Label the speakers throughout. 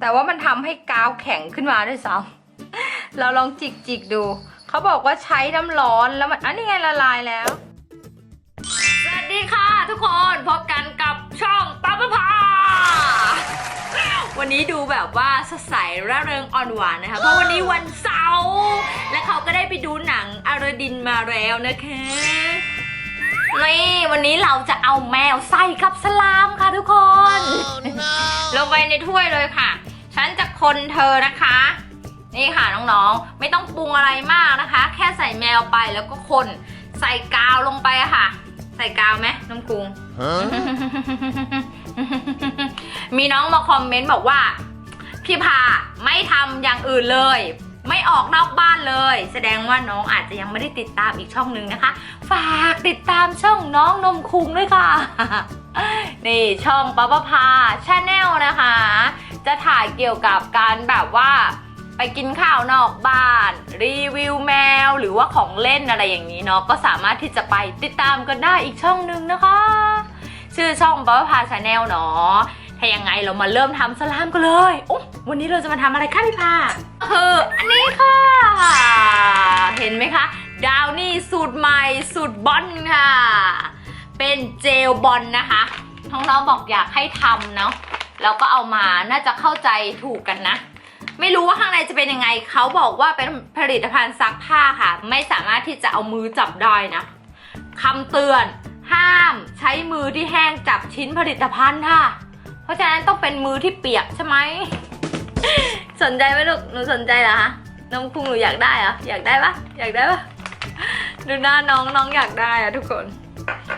Speaker 1: แต่ว่ามันทำให้กาวแข็งขึ้นมาด้วยซ้ำเราลองจิกจิกดู เขาบอกว่าใช้น้ำร้อนแล้วมันอันนี้ไงละลายแล้ว สวัสดีค่ะทุกคนพบกันกับช่องปั๊บปะพาวันนี้ดูแบบว่าสดใสร่าเริงอ่อนหวานนะคะ เพราะวันนี้วันเสาร์และเขาก็ได้ไปดูหนังอารดินมาแล้วนะคะ นี่วันนี้เราจะเอาแมวใส่กับสลามค่ะทุกคน ลงไปในถ้วยเลยค่ะ ฉันจะคนเธอนะคะ นี่ค่ะน้องๆ ไม่ต้องปรุงอะไรมากนะคะ แค่ใส่แมวไปแล้วก็คนใส่กาวลงไปอะค่ะ ใส่กาวไหมน้ำกรุง
Speaker 2: Huh?
Speaker 1: มีน้องมาคอมเมนต์บอกว่า พี่พาไม่ทำอย่างอื่นเลย ไม่ออกนอกบ้านเลย แสดงว่าน้องอาจจะยังไม่ได้ติดตามอีกช่องหนึ่งนะคะ ฝากติดตามช่องน้องนมคุงด้วยค่ะ นี่ช่องป๊าป๊าพาชาแนลนะคะ จะถ่ายเกี่ยวกับการแบบว่าไปกินข้าวนอกบ้าน รีวิวแมว หรือว่าของเล่นอะไรอย่างนี้เนาะก็สามารถที่จะไปติดตามกันได้อีกช่องหนึ่งนะคะ ชื่อช่องป๊าป๊าพาชาแนลเนาะ ถ้ายังไงเรามาเริ่มทำสลามกันเลยโอ้วันนี้เราจะมาทำอะไรคะพี่พาคืออันนี้ค่ะ เห็นไหมคะ ดาวนี่สูตรใหม่สูตรบอลค่ะ เป็นเจลบอลนะคะน้องๆบอกอยากให้ทำเนาะแล้วก็เอามาน่าจะเข้าใจถูกกันนะ ไม่รู้ว่าข้างในจะเป็นยังไง เขาบอกว่าเป็นผลิตภัณฑ์ซักผ้าค่ะ ไม่สามารถที่จะเอามือจับได้นะคำเตือน ห้ามใช้มือที่แห้งจับชิ้นผลิตภัณฑ์ค่ะ ราะฉะนั้นต้องเป็นมือที่เปียกใช่ไหม สนใจไหมลูก หนูสนใจเหรอคะน้องคุงหนูอยากได้เหรอ อยากได้ปะอยากได้ปะดูหน้าน้องน้องอยากได้อะทุกคน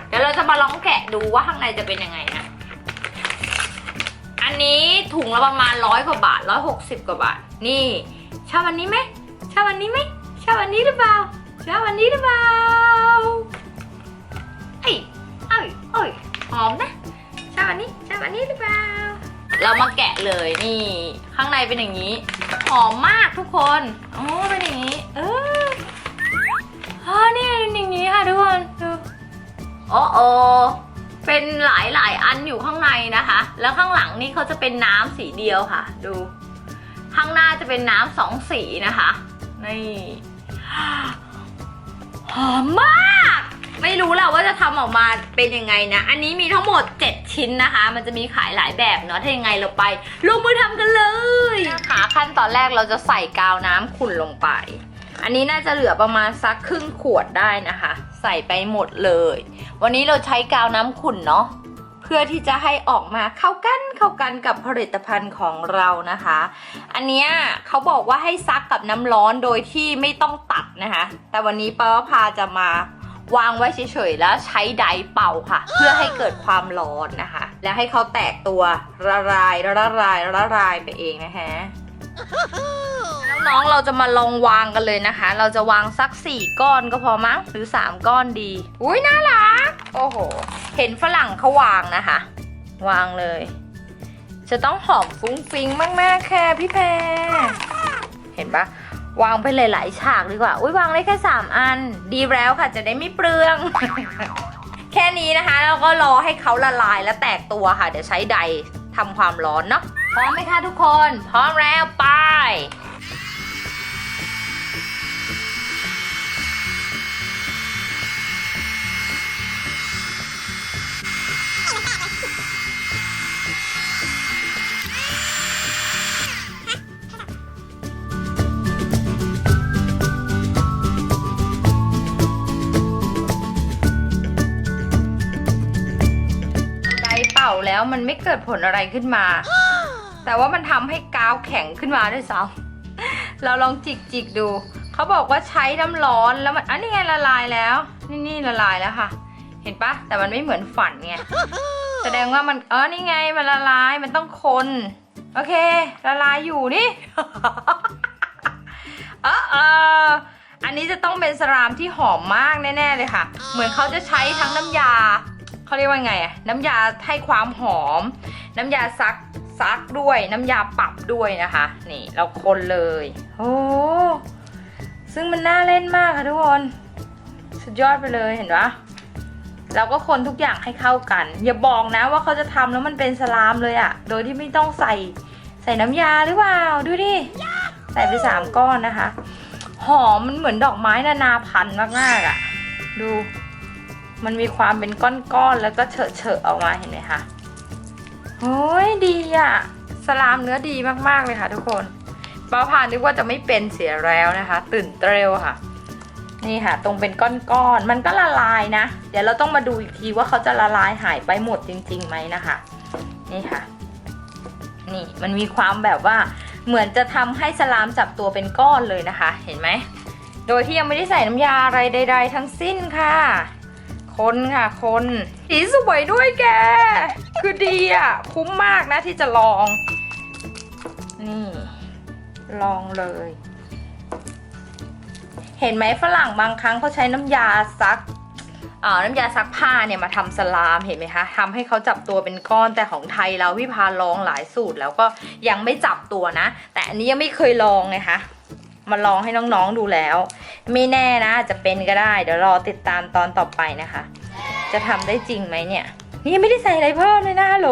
Speaker 1: เดี๋ยวเราจะมาลองแกะดูว่าข้างในจะเป็นยังไงนะ อันนี้ถุงละประมาณร้อยกว่าบาทร้อยหกสิบกว่าบาท นี่ชอบอันนี้ไหมชอบอันนี้ไหมชอบอันนี้หรือเปล่าชอบอันนี้หรือเปล่าเอ้ยเอ้ยเอ้ยหอมนะ ชอบอันนี้ชอบอันนี้หรือเปล่า เรามาแกะเลยนี่ ข้างในเป็นอย่างนี้ หอมมากทุกคนโอ้เป็นอย่างนี้ เอออ๋อนี่เป็นอย่างนี้ค่ะทุกคนดูโอ้โอเป็นหลายหลายๆอันอยู่ข้างในนะคะ แล้วข้างหลังนี่เขาจะเป็นน้ำสีเดียวค่ะ ดู ข้างหน้าจะเป็นน้ำสองสีนะคะ นี่ หอมมาก ไม่รู้แหละว่าจะทำออกมาเป็นยังไงนะ อันนี้มีทั้งหมด 7 ชิ้นนะคะ มันจะมีขายหลายแบบเนาะ ถ้ายังไงเราไปลงมือทำกันเลยนะคะขั้นตอนแรกเราจะใส่กาวน้ำขุ่นลงไป อันนี้น่าจะเหลือประมาณสักครึ่งขวดได้นะคะ ใส่ไปหมดเลย วันนี้เราใช้กาวน้ำขุ่นเนาะเพื่อที่จะให้ออกมาเข้ากันเข้ากันกับผลิตภัณฑ์ของเรานะคะ อันเนี้ยเขาบอกว่าให้ซักกับน้ำร้อนโดยที่ไม่ต้องตัดนะคะ แต่วันนี้ป้าพาจะมา วางไว้เฉยๆแล้วใช้ไดร์เป่าค่ะ เพื่อให้เกิดความร้อนนะคะ แล้วให้เขาแตกตัวละลายละลายละลายไปเองนะคะน้องๆเราจะมาลองวางกันเลยนะคะ เราจะวางสัก 4 ก้อนก็พอมั้งหรือ 3 ก้อนดี อุ้ยน่ารัก โอ้โห เห็นฝรั่งเขาวางนะคะ วางเลย จะต้องหอมฟุ้งฟิ้งมากๆแค่พี่แพรเห็นปะ วางไปหลายๆฉากดีกว่าอุ้ยวางได้แค่3อัน ดีแล้วค่ะจะได้ไม่เปลือง แค่นี้นะคะแล้วก็รอให้เขาละลายและแตกตัวค่ะ เดี๋ยวใช้ใดทำความร้อนเนาะพร้อมไหมคะทุกคน พร้อมแล้วไป มันไม่เกิดผลอะไรขึ้นมา แต่ว่ามันทำให้กาวแข็งขึ้นมาด้วยซ้ำเราลองจิกจิกๆดู เขาบอกว่าใช้น้ำร้อนแล้วมันอันนี้ไงละลายแล้ว นี่นี่ละลายแล้วค่ะ เห็นปะแต่มันไม่เหมือนฝันไงแสดงว่ามันเออนี่ไงมันละลายมันต้องคนโอเค ละลายอยู่นี่เออเอออันนี้จะต้องเป็นสลามที่หอมมากแน่ ๆ เลยค่ะ เหมือนเขาจะใช้ทั้งน้ำยา เขาเรียกว่าไงอะน้ำยาให้ความหอม น้ำยาซักซักด้วย น้ำยาปรับด้วยนะคะ นี่เราคนเลยโอ้ซึ่งมันน่าเล่นมากค่ะทุกคน สุดยอดไปเลยเห็นปะเราก็คนทุกอย่างให้เข้ากัน อย่าบอกนะว่าเขาจะทำแล้วมันเป็นสลามเลยอะโดยที่ไม่ต้องใส่ใส่น้ำยาหรือเปล่าดูดิใส่ไปสามก้อนนะคะ หอมมันเหมือนดอกไม้นานาพันธุ์มากๆอะ่ะดู มันมีความเป็นก้อนๆแล้วก็เฉอะเฉอะออกมาเห็นไหมคะโอ้ยดีอะ่ะสลามเนื้อดีมากๆเลยค่ะ ทุกคนป้าพานึกว่าจะไม่เป็นเสียแล้วนะคะ ตื่นเต้วค่ะ นี่ค่ะ ตรงเป็นก้อนๆมันก็ละลายนะ เดี๋ยวเราต้องมาดูอีกทีว่าเขาจะละลายหายไปหมดจริงๆไหมนะคะ นี่ค่ะ นี่มันมีความแบบว่าเหมือนจะทำให้สลามจับตัวเป็นก้อนเลยนะคะ เห็นไหม โดยที่ยังไม่ได้ใส่น้ำยาอะไรใด ๆ ทั้งสิ้นค่ะ คนค่ะคนสีสวยด้วยแก คือดีอะ คุ้มมากนะที่จะลอง นี่ ลองเลย เห็นไหมฝรั่งบางครั้งเขาใช้น้ำยาซักน้ำยาซักผ้าเนี่ยมาทำสลามเห็นไหมคะทำให้เขาจับตัวเป็นก้อนแต่ของไทยเราพี่พาลองหลายสูตรแล้วก็ยังไม่จับตัวนะ แต่อันนี้ยังไม่เคยลองไงคะ มาลองให้น้องๆดูแล้ว ไม่แน่นะอาจจะเป็นก็ได้ เดี๋ยวรอติดตามตอนต่อไปนะคะ จะทำได้จริงไหมเนี่ย นี่ยังไม่ได้ใส่อะไรเพิ่มเลยนะฮัลโหล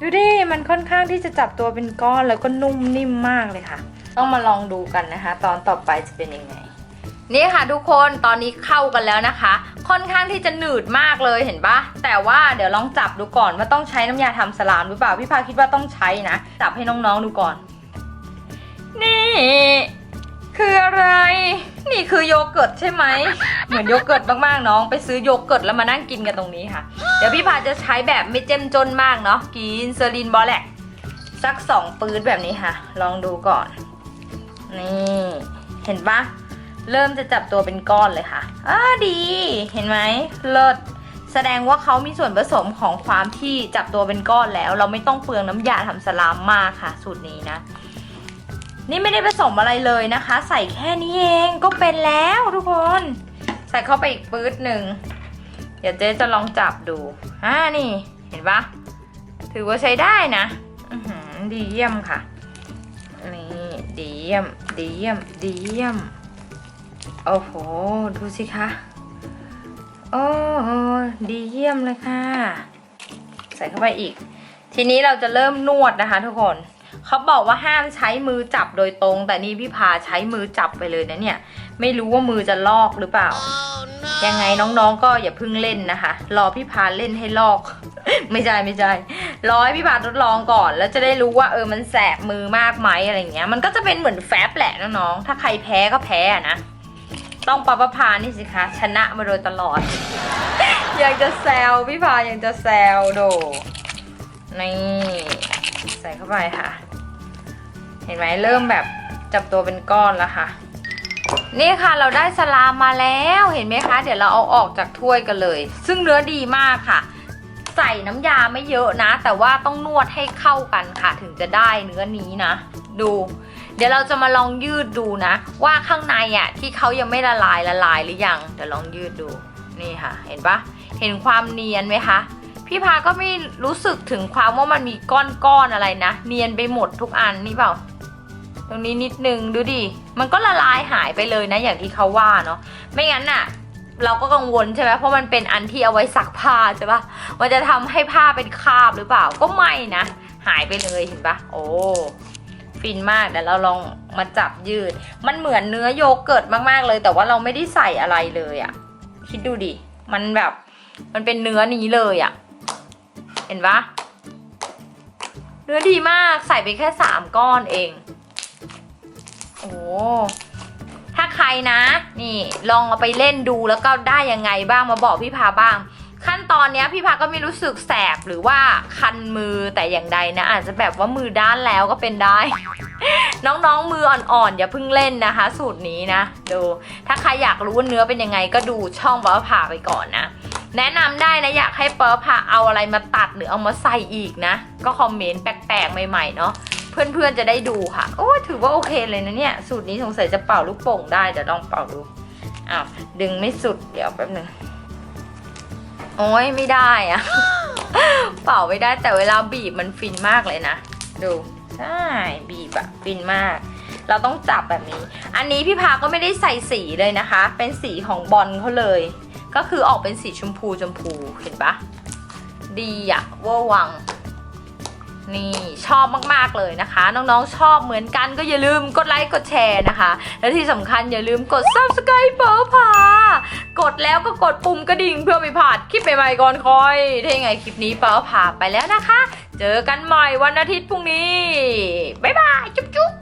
Speaker 1: ดูดิมันค่อนข้างที่จะจับตัวเป็นก้อนแล้วก็นุ่มนิ่มมากเลยค่ะ ต้องมาลองดูกันนะคะ ตอนต่อไปจะเป็นยังไงนี่ค่ะทุกคนตอนนี้เข้ากันแล้วนะคะ ค่อนข้างที่จะหนืดมากเลยเห็นปะแต่ว่าเดี๋ยวลองจับดูก่อนว่าต้องใช้น้ำยาทำสลามหรือเปล่าพี่พาคิดว่าต้องใช้นะจับให้น้องๆดูก่อน นี่ คืออะไร นี่คือโยเกิร์ตใช่ไหม เหมือนโยเกิร์ตมากๆน้อง ไปซื้อโยเกิร์ตแล้วมานั่งกินกันตรงนี้ค่ะ เดี๋ยวพี่พาจะใช้แบบไม่เจ้มจนมากเนาะ กินเซรีนบอลแลกสักสองปืนแบบนี้ค่ะ ลองดูก่อน นี่ เห็นปะเริ่มจะจับตัวเป็นก้อนเลยค่ะอ้าดี เห็นไหม เลิศ แสดงว่าเขามีส่วนผสมของความที่จับตัวเป็นก้อนแล้ว เราไม่ต้องเปลืองน้ำยาทำสลามมากค่ะ สูตรนี้นะ นี่ไม่ได้ผสมอะไรเลยนะคะ ใส่แค่นี้เองก็เป็นแล้วทุกคน ใส่เข้าไปอีกปื๊ดหนึ่งเดี๋ยวเจ๊จะลองจับดูอ่านี่เห็นปะถือว่าใช้ได้นะดีเยี่ยมค่ะ นี่ดีเยี่ยมดีเยี่ยมดีเยี่ยมโอ้โห ดูสิคะ โอ้โหดีเยี่ยมเลยค่ะ ใส่เข้าไปอีก ทีนี้เราจะเริ่มนวดนะคะทุกคน เขาบอกว่าห้ามใช้มือจับโดยตรง แต่นี่พี่พาใช้มือจับไปเลยนะเนี่ย ไม่รู้ว่ามือจะลอกหรือเปล่า ยังไงน้องๆก็อย่าเพิ่งเล่นนะคะ รอพี่พาเล่นให้ลอก ไม่ใช่ไม่ใช่รอให้พี่พาทดลองก่อน แล้วจะได้รู้ว่าเออมันแสบมือมากไหมอะไรเงี้ย มันก็จะเป็นเหมือนแฟบแหละน้องๆถ้าใครแพ้ก็แพ้นะ ต้องปะปะพานี่สิคะชนะมาโดยตลอด อยากจะแซวพี่พายังจะแซวโดนี่ใส่เข้าไปค่ะ เห็นไหมเริ่มแบบจับตัวเป็นก้อนแล้วค่ะ นี่ค่ะเราได้สลามมาแล้วเห็นไหมคะ เดี๋ยวเราเอาออกจากถ้วยกันเลย ซึ่งเนื้อดีมากค่ะ ใส่น้ำยาไม่เยอะนะ แต่ว่าต้องนวดให้เข้ากันค่ะ ถึงจะได้เนื้อนี้นะ ดู เดี๋ยวเราจะมาลองยืดดูนะ ว่าข้างในอะที่เขายังไม่ละลายละลายหรือยังเดี๋ยวลองยืดดูนี่ค่ะ เห็นปะเห็นความเนียนไหมคะพี่พาก็ไม่รู้สึกถึงความว่ามันมีก้อนๆออะไรนะ เนียนไปหมดทุกอันนี่เปล่า รงนี้นิดนึงดูดิ มันก็ละลายหายไปเลยนะอย่างที่เขาว่าเนาะ ไม่งั้นน่ะเราก็กังวลใช่ไหมเพราะมันเป็นอันที่เอาไว้ซักผ้าใช่ปะมันจะทำให้ผ้าเป็นคราบหรือเปล่า ก็ไม่นะ หายไปเลยเห็นปะโอ้ ฟินมากเดี๋ยวเราลองมาจับยืด มันเหมือนเนื้อโยเกิร์ตมากๆเลย แต่ว่าเราไม่ได้ใส่อะไรเลยอะ่ะคิดดูดิ มันแบบ มันเป็นเนื้อนี้เลยอะ่ะเห็นปะเนื้อดีมาก ใส่ไปแค่สามก้อนเอง โอ้ถ้าใครนะ นี่ลองเอาไปเล่นดูแล้วก็ได้ยังไงบ้างมาบอกพี่พาบ้าง ขั้นตอนเนี้ยพี่พาก็ไม่รู้สึกแสบหรือว่าคันมือแต่อย่างใดนะ อาจจะแบบว่ามือด้านแล้วก็เป็นได้ น้องๆมืออ่อนๆอย่าเพิ่งเล่นนะคะ สูตรนี้นะดูถ้าใครอยากรู้ว่าเนื้อเป็นยังไงก็ดูช่องป้าผ่าไปก่อนนะแนะนำได้นะอยากให้ป้าผ่าเอาอะไรมาตัดหรือเอามาใส่อีกนะ ก็คอมเมนต์แปลกๆใหม่ๆเนาะ เพื่อนๆจะได้ดูค่ะ โอ้ถือว่าโอเคเลยนะเนี่ย สูตรนี้สงสัยจะเป่าลูกโป่งได้เดี๋ยวลองเป่าดูอ้าวดึงไม่สุดเดี๋ยวแป๊บหนึ่งโอ้ยไม่ได้อะเป่าไม่ได้แต่เวลาบีบมันฟินมากเลยนะดูใช่บีบอะฟินมาก เราต้องจับแบบนี้ อันนี้พี่พาก็ไม่ได้ใส่สีเลยนะคะ เป็นสีของบอลเขาเลย ก็คือออกเป็นสีชมพูชมพูเห็นปะดีอะเวอร์วัง นี่ชอบมากๆเลยนะคะ น้องๆชอบเหมือนกันก็อย่าลืมกดไลค์กดแชร์นะคะ และที่สำคัญอย่าลืมกด subscribe เป๋าผากดแล้วก็กดปุ่มกระดิ่งเพื่อไม่พลาดคลิปใหม่ๆก่อนคอยถ้ายังไงคลิปนี้เป๋าผาไปแล้วนะคะ เจอกันใหม่วันอาทิตย์พรุ่งนี้บ๊ายบายจุ๊บจุ๊บ